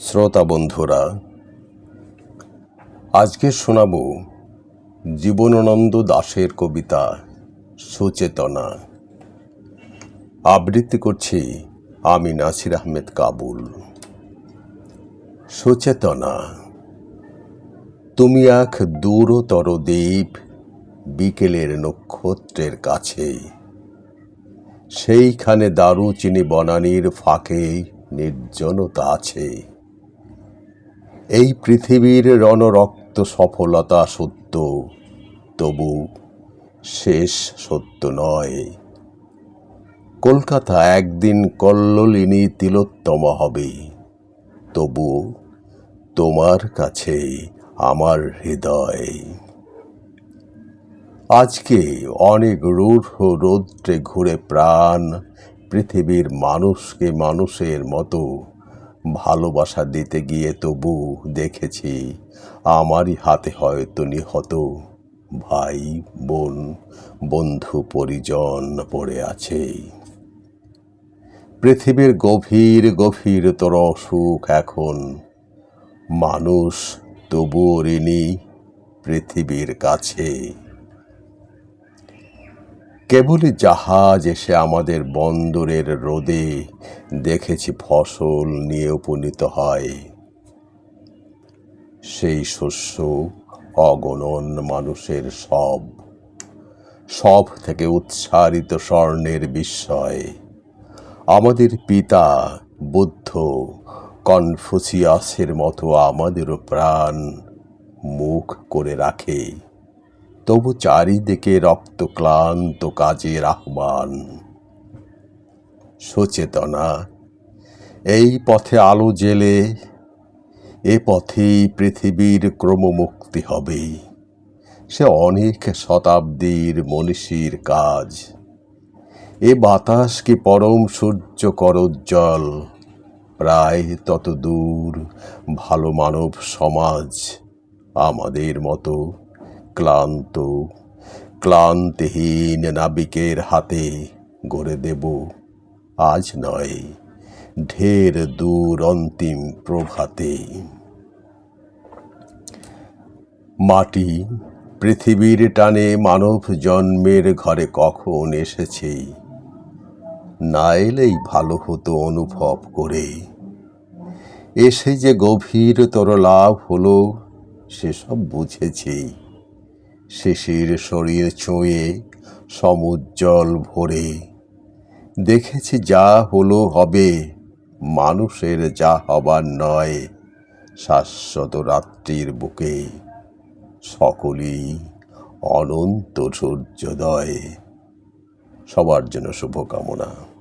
শ্রোতা বন্ধুরা, আজকে শোনাব জীবনানন্দ দাশের কবিতা সুচেতনা। আবৃত্তি করছি আমি নাসির আহমেদ কাবুল। সুচেতনা, তুমি এক দূরতর দ্বীপ বিকেলের নক্ষত্রের কাছে। সেইখানে দারুচিনি বনানীর ফাঁকে নির্জনতা আছে। এই পৃথিবীর রণরক্ত সফলতা সত্য, তবু শেষ সত্য নয়। কলকাতা একদিন কল্লোলিনী তিলোত্তম হবে, তবু তোমার কাছে আমার হৃদয়। আজকে অনেক রূঢ় রৌদ্রে ঘুরে প্রাণ পৃথিবীর মানুষকে মানুষের মতো ভালোবাসা দিতে গিয়ে তবু দেখেছি আমারই হাতে হয়তো নিহত ভাই, বোন, বন্ধু, পরিজন পড়ে আছে। পৃথিবীর গভীর, গভীরতর অসুখ এখন। মানুষ তবুও ঋণী পৃথিবীর কাছে। কেবলই জাহাজ এসে আমাদের বন্দরের রোদে দেখেছি ফসল নিয়ে উপনীত হয়। সেই শস্য অগণন মানুষের সব সব থেকে উচ্চারিত স্বর্ণের বিস্ময়। আমাদের পিতা বুদ্ধ কনফুসিয়াসের মতো আমাদেরও প্রাণ মুখ করে রাখে। তবু চারিদিকে রক্ত ক্লান্ত কাজের আহ্বান সচেতনা, এই পথে আলো জেলে, এ পথেই পৃথিবীর ক্রমমুক্তি হবে। সে অনেক শতাব্দীর মনীষীর কাজ। এ বাতাস কি পরম সূর্য করজ্জ্বল? প্রায় তত দূর ভালো মানব সমাজ আমাদের মতো ক্লান্ত, ক্লান্তিহীন নাবিকের হাতে গড়ে দেব। আজ নয়, ঢের দূর অন্তিম প্রভাতে। মাটি পৃথিবীর টানে মানব জন্মের ঘরে কখন এসেছে? না এলেই ভালো হতো অনুভব করে। এসে যে গভীরতর লাভ হলো, সেসব বুঝেছি। শিশির শরীর ছুঁয়ে সমুজ্জ্বল ভরে। দেখেছি যা হলো হবে, মানুষের যা হবার নয়, শাশ্বত রাত্রির বুকে। সকলেই অনন্ত সূর্যোদয়। সবার জন্য শুভকামনা।